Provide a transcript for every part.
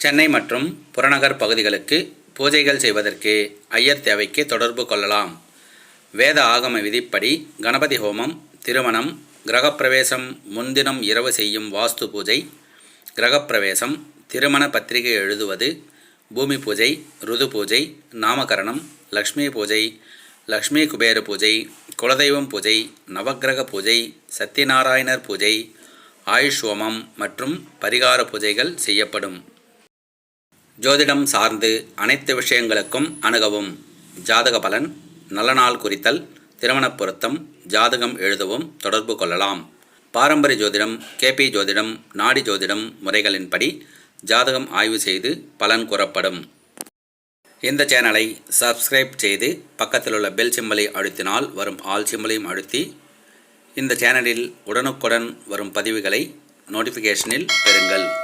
சென்னை மற்றும் புறநகர் பகுதிகளுக்கு பூஜைகள் செய்வதற்கு ஐயர் தேவைக்கு தொடர்பு கொள்ளலாம். வேத ஆகம விதிப்படி கணபதி ஹோமம் திருமணம் கிரகப்பிரவேசம் முன்தினம் இரவு செய்யும் வாஸ்து பூஜை கிரகப்பிரவேசம் திருமண பத்திரிகை எழுதுவது பூமி பூஜை ருது பூஜை நாமகரணம் லக்ஷ்மி பூஜை லக்ஷ்மி குபேர பூஜை குலதெய்வம் பூஜை நவக்கிரக பூஜை சத்யநாராயணர் பூஜை ஆயுஷ் ஹோமம் மற்றும் பரிகார பூஜைகள் செய்யப்படும். ஜோதிடம் சார்ந்து அனைத்து விஷயங்களுக்கும் அணுகவும். ஜாதக பலன் நல்ல நாள் குறித்தல் திருமணப் பொருத்தம் ஜாதகம் எழுதவும் தொடர்பு கொள்ளலாம். பாரம்பரிய ஜோதிடம் கேபி ஜோதிடம் நாடி ஜோதிடம் முறைகளின்படி ஜாதகம் ஆய்வு செய்து பலன் கூறப்படும். இந்த சேனலை சப்ஸ்கிரைப் செய்து பக்கத்தில் உள்ள பெல் சிம்பலை அழுத்தினால் வரும் ஆல் சிம்பலையும் அழுத்தி இந்த சேனலில் உடனுக்குடன் வரும் பதிவுகளை நோட்டிஃபிகேஷனில் பெறுங்கள்.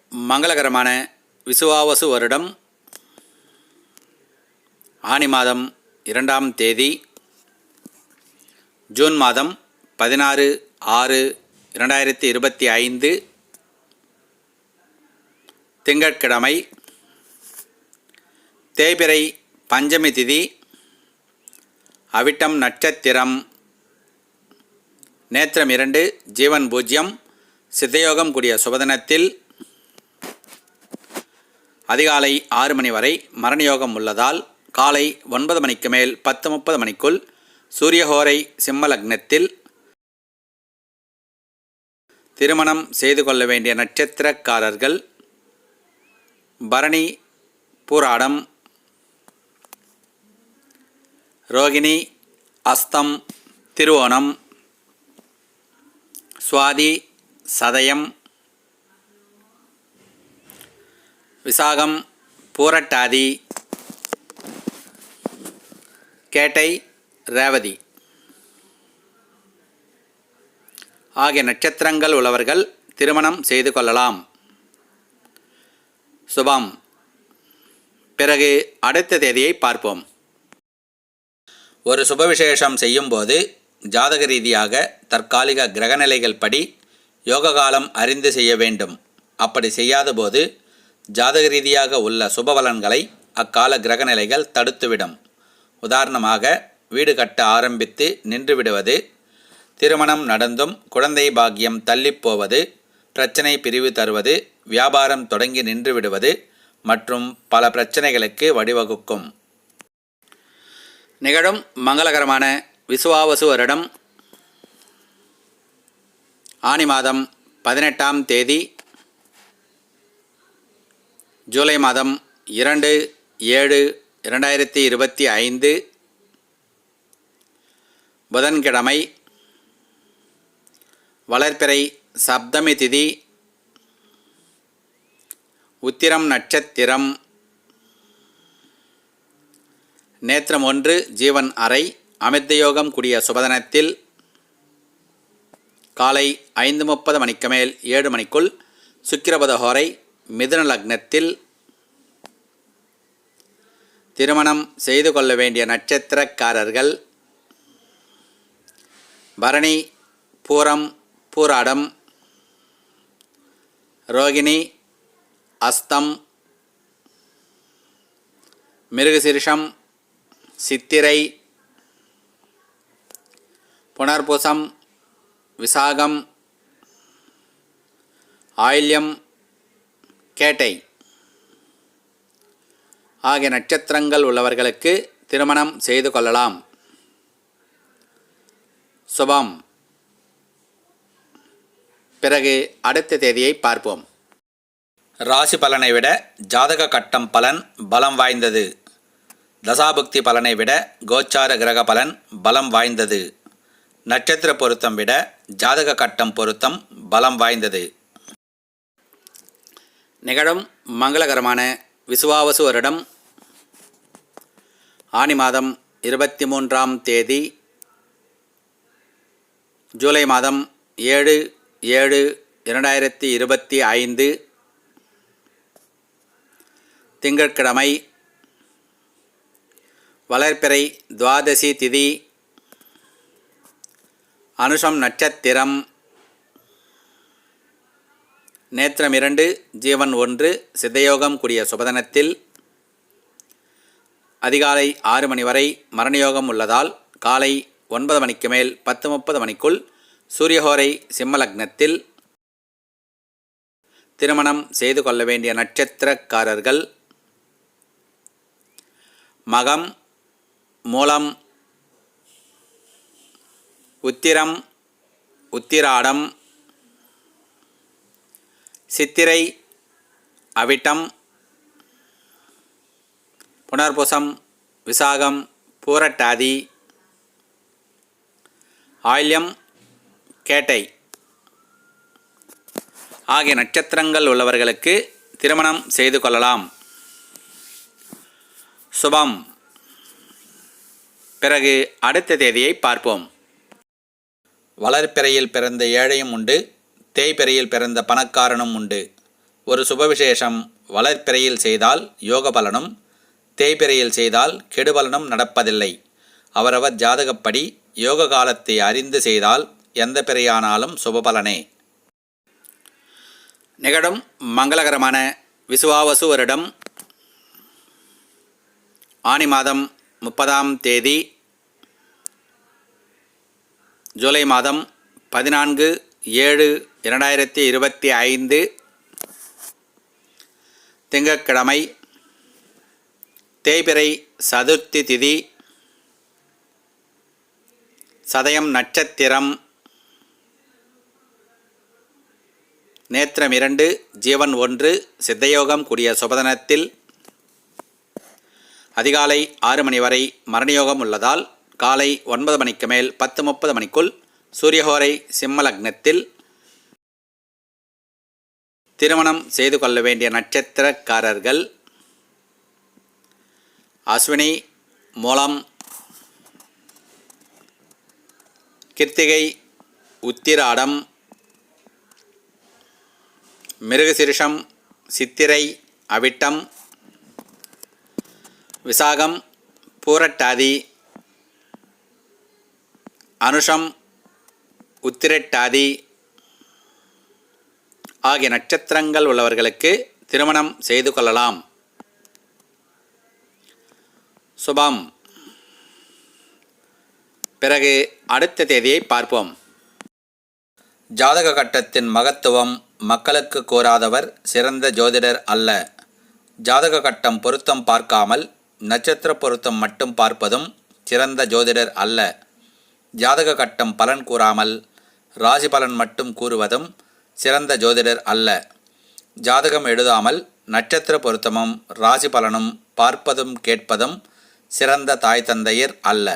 மங்களகரமான விசுவாவசு வருடம் ஆனி மாதம் இரண்டாம் தேதி ஜூன் மாதம் பதினாறு ஆறு இரண்டாயிரத்தி இருபத்தி ஐந்து திங்கட்கிழமை தேய்பிறை பஞ்சமி திதி அவிட்டம் நட்சத்திரம் நேத்திரம் இரண்டு ஜீவன் பூஜ்யம் சித்தயோகம் கூடிய சுபதனத்தில் அதிகாலை ஆறு மணி வரை மரணயோகம் உள்ளதால் காலை ஒன்பது மணிக்கு மேல் பத்து முப்பது மணிக்குள் சூரியஹோரை சிம்ம லக்னத்தில் திருமணம் செய்து கொள்ள வேண்டிய நட்சத்திரக்காரர்கள் பரணி பூராடம் ரோகிணி அஸ்தம் திருவோணம் சுவாதி சதயம் விசாகம் பூரட்டாதி கேட்டை ரேவதி. ஆகிய நட்சத்திரங்கள் உள்ளவர்கள் திருமணம் செய்து கொள்ளலாம். சுபம். பிறகு அடுத்த தேதியை பார்ப்போம். ஒரு சுப விசேஷம் செய்யும்போது ஜாதக ரீதியாக தற்காலிக கிரகநிலைகள் படி யோக காலம் அறிந்து செய்ய வேண்டும். அப்படி செய்யாத போது ஜாதக ரீதியாக உள்ள சுபபலன்களை அக்கால கிரகநிலைகள் தடுத்துவிடும். உதாரணமாக வீடு கட்ட ஆரம்பித்து நின்றுவிடுவது திருமணம் நடந்தும் குழந்தை பாக்கியம் தள்ளிப்போவது பிரச்சனை பிரிவு தருவது வியாபாரம் தொடங்கி நின்றுவிடுவது மற்றும் பல பிரச்சனைகளுக்கு வழிவகுக்கும். நிகழும் மங்களகரமான விசுவாவசு வருடம் ஆனி மாதம் பதினெட்டாம் தேதி ஜூலை மாதம் இரண்டு ஏழு இரண்டாயிரத்தி இருபத்தி ஐந்து புதன்கிழமை வளர்ப்பிறை சப்தமி திதி உத்திரம் நட்சத்திரம் நேத்திரம் ஒன்று ஜீவன் அறை அமிர்தயோகம் கூடிய சுபதனத்தில் காலை ஐந்து முப்பது மணிக்கு மேல் ஏழு மணிக்குள் சுக்கிரபதஹோரை மிதுன லக்னத்தில் திருமணம் செய்து கொள்ள வேண்டிய நட்சத்திரக்காரர்கள் பரணி பூரம் பூராடம் ரோகிணி அஸ்தம் மிருகசீர்ஷம் சித்திரை புனர்பூசம் விசாகம் ஆயில்யம் கேட்டை. ஆகிய நட்சத்திரங்கள் உள்ளவர்களுக்கு திருமணம் செய்து கொள்ளலாம். சுபம். பிறகு அடுத்த தேதியை பார்ப்போம். ராசி பலனை விட ஜாதக கட்டம் பலன் பலம் வாய்ந்தது. தசாபக்தி பலனை விட கோச்சார கிரக பலன் பலம் வாய்ந்தது. நட்சத்திர பொருத்தம் விட ஜாதக கட்டம் பொருத்தம் பலம் வாய்ந்தது. நிகழும் மங்களகரமான விசுவாவசு வருடம் ஆனி மாதம் இருபத்தி மூன்றாம் தேதி ஜூலை மாதம் ஏழு ஏழு இரண்டாயிரத்தி இருபத்தி ஐந்து திங்கட்கிழமை வளர்ப்பிறை துவாதசி திதி அனுஷம் நட்சத்திரம் நேத்திரம் இரண்டு ஜீவன் ஒன்று சித்தயோகம் கூடிய சுபதனத்தில் அதிகாலை ஆறு மணி வரை மரணயோகம் உள்ளதால் காலை ஒன்பது மணிக்கு மேல் பத்து முப்பது மணிக்குள் சூரியஹோரை சிம்மலக்னத்தில் திருமணம் செய்து கொள்ள வேண்டிய நட்சத்திரக்காரர்கள் மகம் மூலம் உத்திரம் உத்திராடம் சித்திரை அவிட்டம் புனர்புசம் விசாகம் பூரட்டாதி ஆயில்யம் கேட்டை ஆகிய நட்சத்திரங்கள் உள்ளவர்களுக்கு திருமணம் செய்து கொள்ளலாம். சுபம். பிறகு அடுத்த தேதியை பார்ப்போம். வளர்ப்பிறையில் பிறந்த ஏழையும் உண்டு. தேய்பிறையில் பிறந்த பணக்காரனும் உண்டு. ஒரு சுபவிசேஷம் வளர்ப்பிறையில் செய்தால் யோக பலனும் தேய்பிறையில் செய்தால் கெடுபலனும் நடப்பதில்லை. அவரவர் ஜாதகப்படி யோக காலத்தை அறிந்து செய்தால் எந்த பிறையானாலும் சுபபலனே நிகழும் மங்களகரமான விசுவாவசு வருடம் ஆனி மாதம் முப்பதாம் தேதி ஜூலை மாதம் பதினான்கு ஏழு இரண்டாயிரத்தி இருபத்தி ஐந்து திங்கக்கிழமை தேய்பிறை சதுர்த்தி திதி சதயம் நட்சத்திரம். நேத்திரம் இரண்டு ஜீவன் ஒன்று சித்தயோகம் கூடிய சுபதனத்தில் அதிகாலை ஆறு மணி வரை மரணயோகம் உள்ளதால் காலை ஒன்பது மணிக்கு மேல் பத்து முப்பது மணிக்குள் சூரியஹோரை சிம்ம லக்னத்தில் திருமணம் செய்து கொள்ள வேண்டிய நட்சத்திரக்காரர்கள் அஸ்வினி மூலம் கிருத்திகை உத்திராடம் மிருகசிருஷம் சித்திரை அவிட்டம் விசாகம் பூரட்டாதி அனுஷம் உத்திரட்டாதி ஆகிய நட்சத்திரங்கள் உள்ளவர்களுக்கு திருமணம் செய்து கொள்ளலாம். சுபம். பிறகு அடுத்த தேதியை பார்ப்போம். ஜாதக கட்டத்தின் மகத்துவம் மக்களுக்கு கூறாதவர் சிறந்த ஜோதிடர் அல்ல. ஜாதக கட்டம் பொருத்தம் பார்க்காமல் நட்சத்திர பொருத்தம் மட்டும் பார்ப்பதும் சிறந்த ஜோதிடர் அல்ல. ஜாதக கட்டம் பலன் கூறாமல் ராசிபலன் மட்டும் கூறுவதும் சிறந்த ஜோதிடர் அல்ல. ஜாதகம் எழுதாமல் நட்சத்திர பொருத்தமும் ராசி பலனும் பார்ப்பதும் கேட்பதும் சிறந்த தாய் தந்தையர் அல்ல.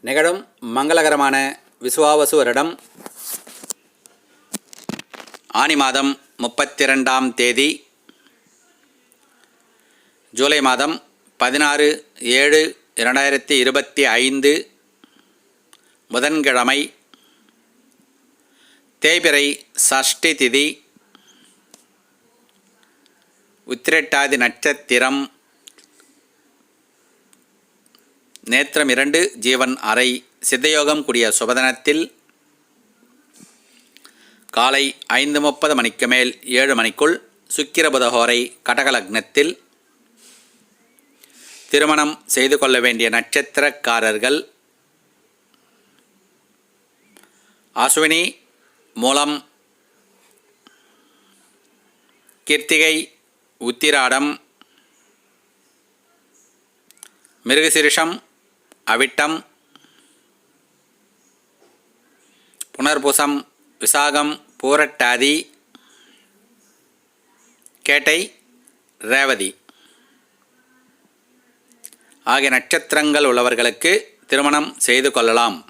நிகழும் மங்களகரமான விசுவாவசு வருடம் ஆனி மாதம் முப்பத்தி ரெண்டாம் தேதி ஜூலை மாதம் பதினாறு ஏழு இரண்டாயிரத்தி இருபத்தி ஐந்து புதன்கிழமை தேய்பிறை சஷ்டி திதி உத்திரட்டாதி நட்சத்திரம் நேத்திரம் இரண்டு ஜீவன் அறை சித்தயோகம் கூடிய சுபதனத்தில் காலை ஐந்து முப்பது மணிக்கு மேல் ஏழு மணிக்குள் சுக்கிரபுதஹோரை கடகலக்னத்தில் திருமணம் செய்து கொள்ள வேண்டிய நட்சத்திரக்காரர்கள் அஸ்வினி மூலம் கிருத்திகை உத்திராடம் மிருகசிரிஷம் அவிட்டம் புனர்பூசம் விசாகம் பூரட்டாதி கேட்டை ரேவதி. ஆகிய நட்சத்திரங்கள் உள்ளவர்களுக்கு திருமணம் செய்து கொள்ளலாம்.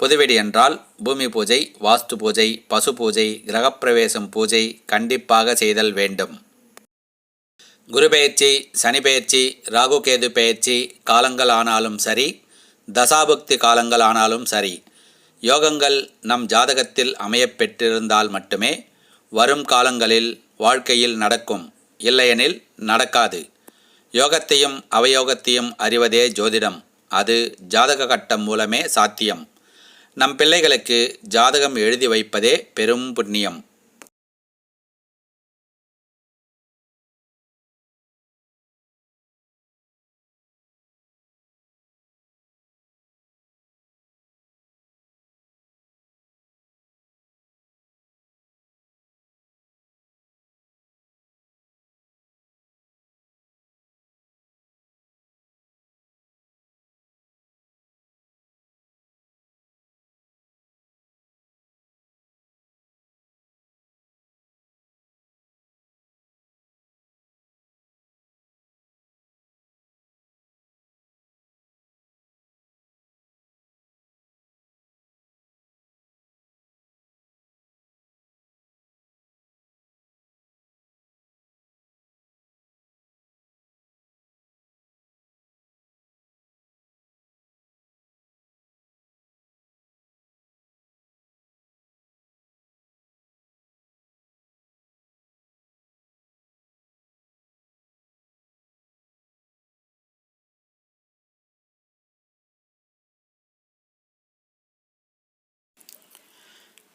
புதுவெடி என்றால் பூமி பூஜை வாஸ்து பூஜை பசு பூஜை கிரகப்பிரவேசம் பூஜை கண்டிப்பாக செய்தல் வேண்டும். குரு பெயர்ச்சி சனி பெயர்ச்சி ராகு கேது பெயர்ச்சி காலங்கள் ஆனாலும் சரி தசாபக்தி காலங்கள் ஆனாலும் சரி யோகங்கள் நம் ஜாதகத்தில் அமையப்பெற்றிருந்தால் மட்டுமே வரும் காலங்களில் வாழ்க்கையில் நடக்கும் இல்லையெனில் நடக்காது. யோகத்தையும் அவயோகத்தையும் அறிவதே ஜோதிடம். அது ஜாதக கட்டம் மூலமே சாத்தியம். நம் பிள்ளைகளுக்கு ஜாதகம் எழுதி வைப்பதே பெரும் புண்ணியம்.